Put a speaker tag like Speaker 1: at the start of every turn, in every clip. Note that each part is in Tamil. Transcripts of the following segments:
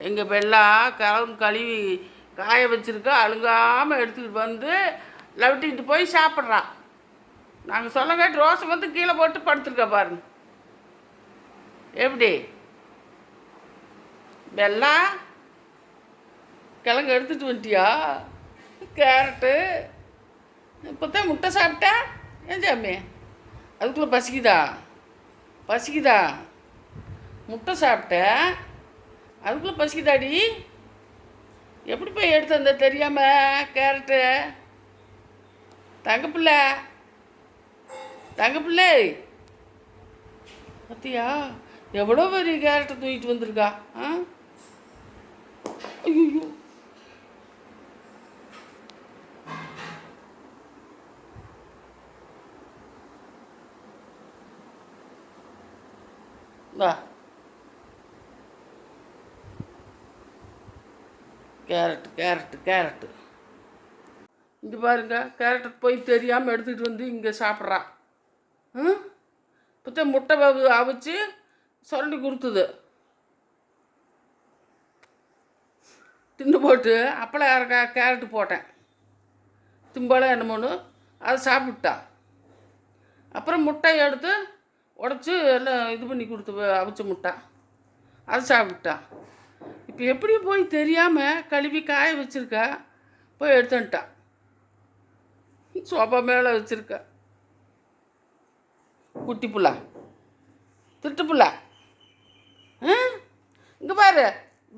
Speaker 1: எங்கள் பெல்லா கலந்து கழுவி காய வச்சுருக்கா அழுங்காமல் எடுத்துக்கிட்டு வந்து லவட்டிட்டு போய் சாப்பிட்றான் நாங்கள் சொல்ல கேட்டு ரோசை வந்து கீழே போட்டு படுத்துருக்கா பாருங்க. எப்படி? பெல்லா கிழங்கு எடுத்துட்டு வந்துட்டியா? கேரட்டு. இப்போ தான் முட்டை சாப்பிட்டா? ஏன் சாமி? அதுக்குள்ளே பசிக்குதா? பசிக்குதா? முட்டை சாப்பிட்டேன் அதுக்குள்ளே பசிக்குதாடி? எப்படி போய் எடுத்து வந்த தெரியாமல் கேரட்டு? தங்கப்பிள்ளை தங்கப்பிள்ளை பத்தியா? எவ்வளோ பெரிய கேரட்டை தூக்கிட்டு வந்திருக்கா ஆ? ஐயோ வா. Carrot carrot carrot. இங்கே பாருங்க கேரட்டு போய் தெரியாமல் எடுத்துகிட்டு வந்து இங்கே சாப்பிட்றான் ம் இப்போ முட்டை அவிச்சு சுரண்டி கொடுத்துது. தின்னு போட்டு அப்பளம் அரை கே கேரட்டு போட்டேன். திம்பளம் என்னமோன்னு அதை சாப்பிட்டான் அப்புறம் முட்டை எடுத்து உடச்சி எல்லாம் இது பண்ணி கொடுத்து அவிச்ச முட்டை. அதை சாப்பிட்டான் எப்படி போய் தெரியாமல் கழுவி காய வச்சுருக்க போய் எடுத்துட்டான் சோபா மேலே வச்சிருக்க. குட்டி புள்ளா. திருட்டு புள்ளா. இங்கே பாரு.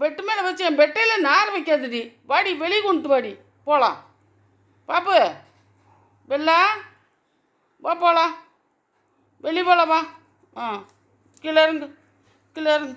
Speaker 1: பெட்டு மேலே வச்சு என் பெட்டையில் நார் வைக்காதடி. வாடி வெளியே கொண்டு வாடி. போகலாம் பாப்பு. வெள்ளா. வா போகலாம் வெளியே போகலாமா ஆ கீழே இறங்கு. கீழே இறங்கு.